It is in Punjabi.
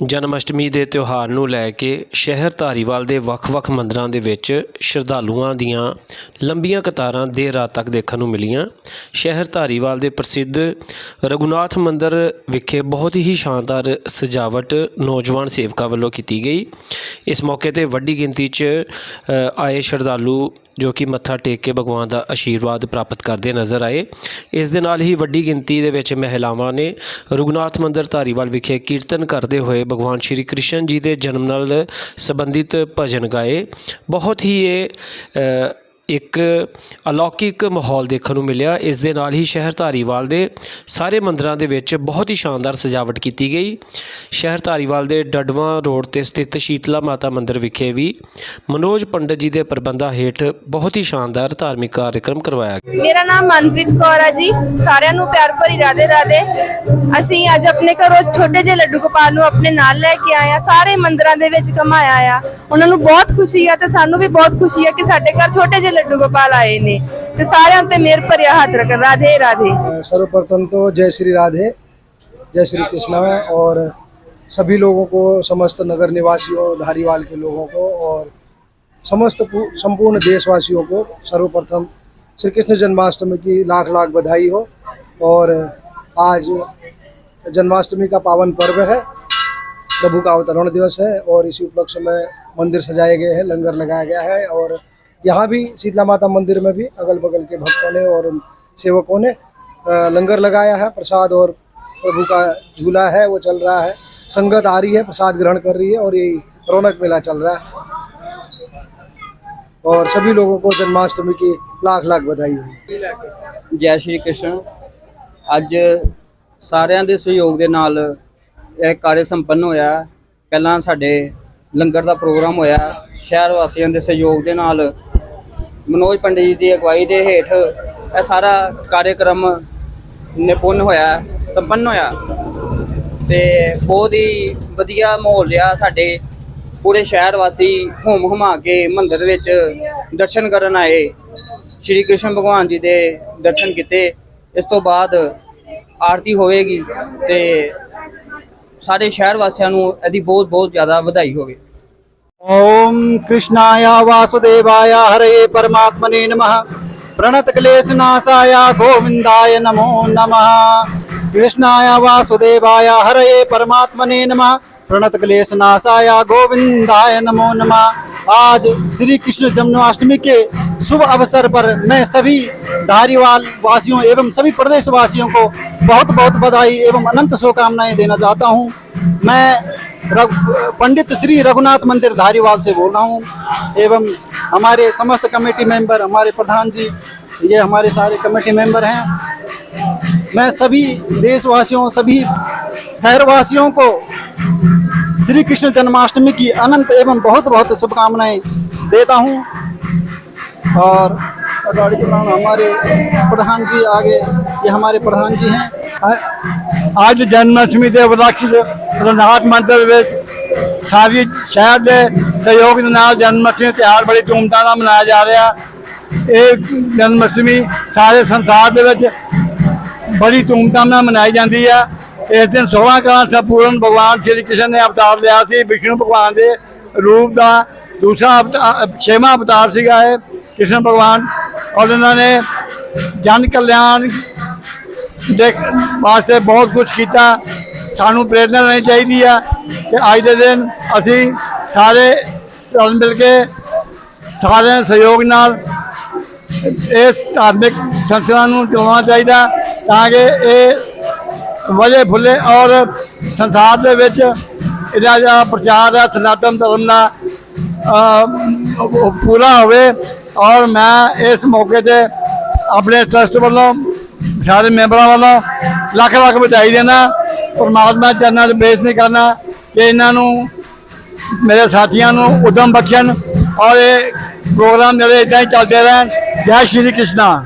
ਜਨਮ ਅਸ਼ਟਮੀ ਦੇ ਤਿਉਹਾਰ ਨੂੰ ਲੈ ਕੇ ਸ਼ਹਿਰ ਧਾਰੀਵਾਲ ਦੇ ਵੱਖ-ਵੱਖ ਮੰਦਰਾਂ ਦੇ ਵਿੱਚ ਸ਼ਰਧਾਲੂਆਂ ਦੀਆਂ ਲੰਬੀਆਂ ਕਤਾਰਾਂ ਦੇਰ ਰਾਤ ਤੱਕ ਦੇਖਣ ਨੂੰ ਮਿਲੀਆਂ। ਸ਼ਹਿਰ ਧਾਰੀਵਾਲ ਦੇ ਪ੍ਰਸਿੱਧ ਰਘੁਨਾਥ ਮੰਦਿਰ ਵਿਖੇ ਬਹੁਤ ਹੀ ਸ਼ਾਨਦਾਰ ਸਜਾਵਟ ਨੌਜਵਾਨ ਸੇਵਕਾਂ ਵੱਲੋਂ ਕੀਤੀ ਗਈ। ਇਸ ਮੌਕੇ ਤੇ ਵੱਡੀ ਗਿਣਤੀ 'ਚ ਆਏ ਸ਼ਰਧਾਲੂ ਜੋ ਕਿ ਮੱਥਾ ਟੇਕ ਕੇ ਭਗਵਾਨ ਦਾ ਆਸ਼ੀਰਵਾਦ ਪ੍ਰਾਪਤ ਕਰਦੇ ਨਜ਼ਰ ਆਏ। ਇਸ ਦੇ ਨਾਲ ਹੀ ਵੱਡੀ ਗਿਣਤੀ ਦੇ ਵਿੱਚ ਮਹਿਲਾਵਾਂ ਨੇ ਰਘੁਨਾਥ ਮੰਦਿਰ ਧਾਰੀਵਾਲ ਵਿਖੇ ਕੀਰਤਨ ਕਰਦੇ ਹੋਏ ਭਗਵਾਨ ਸ਼੍ਰੀ ਕ੍ਰਿਸ਼ਨ ਜੀ ਦੇ ਜਨਮ ਨਾਲ ਸੰਬੰਧਿਤ ਭਜਨ ਗਾਏ। ਬਹੁਤ ਹੀ ਇਹ ਇੱਕ ਅਲੌਕਿਕ ਮਾਹੌਲ ਦੇਖਣ ਨੂੰ ਮਿਲਿਆ। ਇਸ ਦੇ ਨਾਲ ਹੀ ਸ਼ਹਿਰ ਧਾਰੀਵਾਲ ਦੇ ਸਾਰੇ ਮੰਦਰਾਂ ਦੇ ਵਿੱਚ ਬਹੁਤ ਹੀ ਸ਼ਾਨਦਾਰ ਸਜਾਵਟ ਕੀਤੀ ਗਈ। ਸ਼ਹਿਰ ਧਾਰੀਵਾਲ ਦੇ ਡਡਵਾਂ ਰੋਡ ਤੇ ਸਥਿਤ ਸ਼ੀਤਲਾ ਮਾਤਾ ਮੰਦਿਰ ਵਿਖੇ ਵੀ ਮਨੋਜ ਪੰਡਤ ਜੀ ਦੇ ਪ੍ਰਬੰਧਾਂ ਹੇਠ ਬਹੁਤ ਹੀ ਸ਼ਾਨਦਾਰ ਧਾਰਮਿਕ ਕਾਰਜਕ੍ਰਮ ਕਰਵਾਇਆ ਗਿਆ। ਮੇਰਾ ਨਾਮ ਮਨਪ੍ਰੀਤ ਕੌਰ ਹੈ ਜੀ। ਸਾਰਿਆਂ ਨੂੰ ਪਿਆਰ ਭਰੀ ਰਾਧੇ ਰਾਧੇ। ਅਸੀਂ ਅੱਜ ਆਪਣੇ ਘਰੋਂ ਛੋਟੇ ਜਿਹੇ ਲੱਡੂ ਗੋਪਾਲ ਨੂੰ ਆਪਣੇ ਨਾਲ ਲੈ ਕੇ ਆਏ ਆ ਸਾਰੇ ਮੰਦਿਰਾਂ ਦੇ ਵਿੱਚ ਘਮਾਇਆ ਆ। ਉਹਨਾਂ ਨੂੰ ਬਹੁਤ ਖੁਸ਼ੀ ਆ ਤੇ ਸਾਨੂੰ ਵੀ ਬਹੁਤ ਖੁਸ਼ੀ ਆ ਕਿ ਸਾਡੇ ਘਰ ਛੋਟੇ ਜਿਹੇ ਲੱਡੂ ਗੋਪਾਲ ਆਏ ਨੇ ਤੇ ਸਾਰਿਆਂ ਉੱਤੇ ਮੇਰ ਭਰਿਆ ਹੱਥ ਰੱਖ ਰਾਧੇ ਰਾਧੇ सर्वप्रथम तो जय श्री राधे जय श्री कृष्णा और सभी लोगों को समस्त नगर निवासियों धारीवाल के लोगों को और समस्त पू- संपूर्ण देशवासियों को सर्वप्रथम श्री कृष्ण जन्माष्टमी की लाख लाख बधाई हो और आज जन्माष्टमी का पावन पर्व है प्रभु का अवतरण दिवस है और इसी उपलक्ष्य में मंदिर सजाए गए हैं लंगर लगाया गया है और यहाँ भी शीतला माता मंदिर में भी अगल बगल के भक्तों ने और सेवकों ने अ, लंगर लगाया है प्रसाद और प्रभु का झूला है वो चल रहा है संगत आ रही है प्रसाद ग्रहण कर रही है और यही रौनक मेला चल रहा है और सभी लोगों को जन्माष्टमी की लाख लाख बधाई हुई ਜੈ ਸ਼੍ਰੀ ਕ੍ਰਿਸ਼ਨ ਅੱਜ ਸਾਰਿਆਂ ਦੇ ਸਹਿਯੋਗ ਦੇ ਨਾਲ ਇਹ ਕਾਰਜ ਸੰਪੰਨ ਹੋਇਆ ਪਹਿਲਾਂ ਸਾਡੇ ਲੰਗਰ ਦਾ ਪ੍ਰੋਗਰਾਮ ਹੋਇਆ ਸ਼ਹਿਰ ਵਾਸੀਆਂ ਦੇ ਸਹਿਯੋਗ ਦੇ ਨਾਲ ਮਨੋਜ ਪੰਡਿਤ ਜੀ ਦੀ ਅਗਵਾਈ ਦੇ ਹੇਠ ਇਹ ਸਾਰਾ ਕਾਰਜਕ੍ਰਮ ਨਿਪੁੰਨ ਹੋਇਆ, ਸੰਪੰਨ ਹੋਇਆ ਤੇ ਬਹੁਤ ਹੀ ਵਧੀਆ ਮਾਹੌਲ ਰਿਹਾ ਸਾਡੇ ਪੂਰੇ ਸ਼ਹਿਰ ਵਾਸੀ ਹੁੰਮ ਹੁਮਾ ਕੇ ਮੰਦਿਰ ਵਿੱਚ ਦਰਸ਼ਨ ਕਰਨ ਆਏ। ਸ਼੍ਰੀ ਕ੍ਰਿਸ਼ਨ ਭਗਵਾਨ ਜੀ ਦੇ ਦਰਸ਼ਨ ਕੀਤੇ। ਇਸ ਤੋਂ ਬਾਅਦ ਆਰਤੀ ਹੋਵੇਗੀ ਤੇ ਸਾਰੇ ਸ਼ਹਿਰ ਵਾਸੀਆਂ ਨੂੰ ਇਹਦੀ ਬਹੁਤ ਬਹੁਤ ਜ਼ਿਆਦਾ ਵਧਾਈ ਹੋਵੇ। ओम कृष्णाय वासुदेवाय हरे परमात्मने नमः। प्रणत क्लेश नाशाय गोविंदाय नमो नमः। कृष्णाय वासुदेवाय हरे परमात्मने नमः। प्रणत क्लेश नाशाय गोविंदाय नमो नमः। आज श्री कृष्ण जन्माष्टमी के शुभ अवसर पर मैं सभी धारीवाल वासियों एवं सभी प्रदेश वासियों को बहुत बहुत बधाई एवं अनंत शुभकामनाएँ देना चाहता हूँ। मैं पंडित श्री रघुनाथ मंदिर धारीवाल से बोल रहा हूँ। एवं हमारे समस्त कमेटी मेंबर, हमारे प्रधान जी, ये हमारे सारे कमेटी मेंबर हैं। मैं सभी देशवासियों, सभी शहरवासियों को श्री कृष्ण जन्माष्टमी की अनंत एवं बहुत बहुत शुभकामनाएँ देता हूँ। और हमारे प्रधान जी आगे, ये हमारे प्रधान जी हैं। ਅੱਜ ਜਨਮ ਅਸ਼ਟਮੀ ਦੇ ਉਪਲਕਸ਼ ਰਣਾਥ ਮੰਦਰ ਵਿੱਚ ਸਾਰੀ ਸ਼ਹਿਰ ਦੇ ਸਹਿਯੋਗ ਦੇ ਨਾਲ ਜਨਮ ਅਸ਼ਟਮੀ ਤਿਉਹਾਰ ਬੜੀ ਧੂਮਧਾਮ ਨਾਲ ਮਨਾਇਆ ਜਾ ਰਿਹਾ। ਇਹ ਜਨਮ ਅਸ਼ਟਮੀ ਸਾਰੇ ਸੰਸਾਰ ਦੇ ਵਿੱਚ ਬੜੀ ਧੂਮਧਾਮ ਨਾਲ ਮਨਾਈ ਜਾਂਦੀ ਆ। ਇਸ ਦਿਨ 16 ਕਲਾ ਸੰਪੂਰਨ ਭਗਵਾਨ ਸ਼੍ਰੀ ਕ੍ਰਿਸ਼ਨ ਨੇ ਅਵਤਾਰ ਲਿਆ ਸੀ, ਵਿਸ਼ਨੂੰ ਭਗਵਾਨ ਦੇ ਰੂਪ ਦਾ ਦੂਸਰਾ ਅਵਤਾਰ ਛੇਵਾਂ ਅਵਤਾਰ ਸੀਗਾ ਇਹ। ਕ੍ਰਿਸ਼ਨ ਭਗਵਾਨ ਔਰ ਉਹਨਾਂ ਨੇ ਜਨ ਕਲਿਆਣ ਦੇ ਵਾਸਤੇ ਬਹੁਤ ਕੁਝ ਕੀਤਾ। ਸਾਨੂੰ ਪ੍ਰੇਰਨਾ ਲੈਣੀ ਚਾਹੀਦੀ ਆ ਕਿ ਅੱਜ ਦੇ ਦਿਨ ਅਸੀਂ ਸਾਰੇ ਰਲ ਮਿਲ ਕੇ ਸਾਰਿਆਂ ਦੇ ਸਹਿਯੋਗ ਨਾਲ ਇਸ ਧਾਰਮਿਕ ਸੰਸਥਾ ਨੂੰ ਚਲਾਉਣਾ ਚਾਹੀਦਾ ਤਾਂ ਕਿ ਇਹ ਵਜੇ ਫੁੱਲੇ ਔਰ ਸੰਸਾਰ ਦੇ ਵਿੱਚ ਇਹਦਾ ਜਿਹੜਾ ਪ੍ਰਚਾਰ ਹੈ ਸਨਾਤਨ ਧਰਮ ਦਾ ਪੂਰਾ ਹੋਵੇ। ਔਰ ਮੈਂ ਇਸ ਮੌਕੇ ਤੇ ਆਪਣੇ ਟਰਸਟ ਵੱਲੋਂ ਸਾਰੇ ਮੈਂਬਰਾਂ ਵੱਲੋਂ ਲੱਖ ਲੱਖ ਵਧਾਈ ਦੇਣਾ, ਪਰਮਾਤਮਾ ਚਰਨਾਂ 'ਚ ਬੇਨਤੀ ਕਰਨਾ ਕਿ ਇਹਨਾਂ ਨੂੰ, ਮੇਰੇ ਸਾਥੀਆਂ ਨੂੰ ਉਦਮ ਬਖਸ਼ਣ ਔਰ ਇਹ ਪ੍ਰੋਗਰਾਮ ਮੇਰੇ ਇਦਾਂ ਹੀ ਚੱਲਦੇ ਰਹਿਣ। ਜੈ ਸ਼੍ਰੀ ਕ੍ਰਿਸ਼ਨਾ।